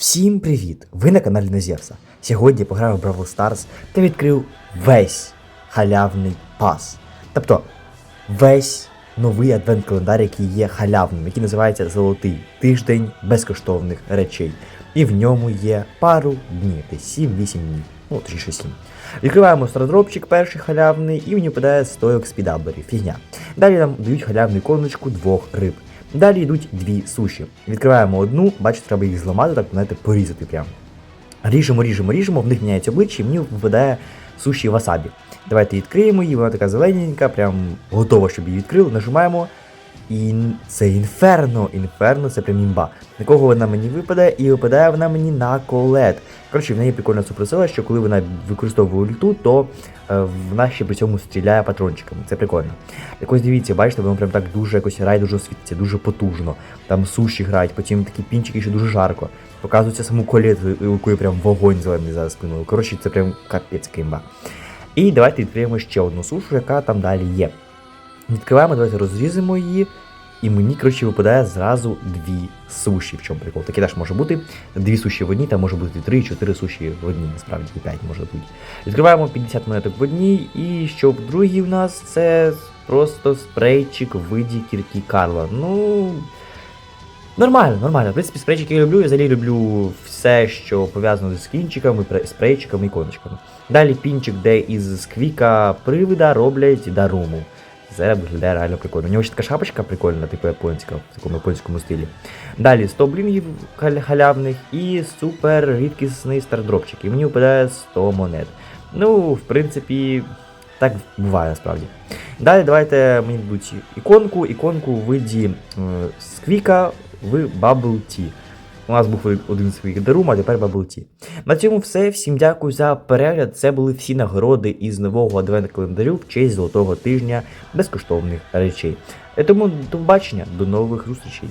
Всім привіт! Ви на каналі Незєвса. Сьогодні пограв в Бравл Stars та відкрив весь халявний пас. Тобто весь новий адвент-календар, який є халявним, який називається Золотий тиждень безкоштовних речей. І в ньому є пару днів, десь 7-8 днів. Ну, точніше 7. Відкриваємо страдропчик перший халявний, і мені випадає 100 спідаблерів. Фігня. Далі нам дають халявну іконочку двох риб. Далі йдуть дві суші. Відкриваємо одну, бачите, треба їх зламати, так знаєте, порізати прям. Ріжемо, ріжемо, ріжемо, в них міняється обличчя, і мені випадає суші васабі. Давайте відкриємо її, вона така зелененька, прям готова, щоб її відкрили. Нажимаємо. І це інферно. Інферно це прям імба. На кого вона мені випадає, і випадає вона мені на колет. Коротше, в неї прикольна суперсила, що коли вона використовує ульту, то е, вона ще при цьому стріляє патрончиками. Це прикольно. Якось дивіться, бачите, воно прям так дуже якось грає, дуже світиться, дуже потужно. Там суші грають, потім такі пінчики, що дуже жарко. Показується саму колет, у якої прям вогонь зелений зараз спиною. Коротше, це прям капець кимба. І давайте відкриємо ще одну сушу, яка там далі є. Відкриваємо, давайте розрізимо її. І мені, коротше, випадає зразу дві суші. В чому прикол? Таке теж може бути. Дві суші в одній, там може бути три, чотири суші в одній, насправді, і п'ять може бути. Відкриваємо 50 монеток в одній, і що в другій в нас це просто спрейчик в виді кірки Карла. Ну. Нормально, нормально. В принципі, спрейчики я люблю, я взагалі люблю все, що пов'язано з скінчиками, пре- спрейчиками, іконочками. Далі пінчик, де із сквіка привида роблять даруму. Це виглядає реально прикольно. У нього ще така шапочка прикольна, типу японська, в такому японському стилі. Далі 100 блінгів халявних і супер рідкісний стардропчик. І мені випадає 100 монет. Ну, в принципі, так буває насправді. Далі давайте мені дадуть іконку, іконку у виді е, сквіка в Bubble Tea. У нас був один своїх дарум, а тепер баблті. На цьому все. Всім дякую за перегляд. Це були всі нагороди із нового адвент-календарю в честь золотого тижня безкоштовних речей. Е, Тому до побачення, до нових зустрічей.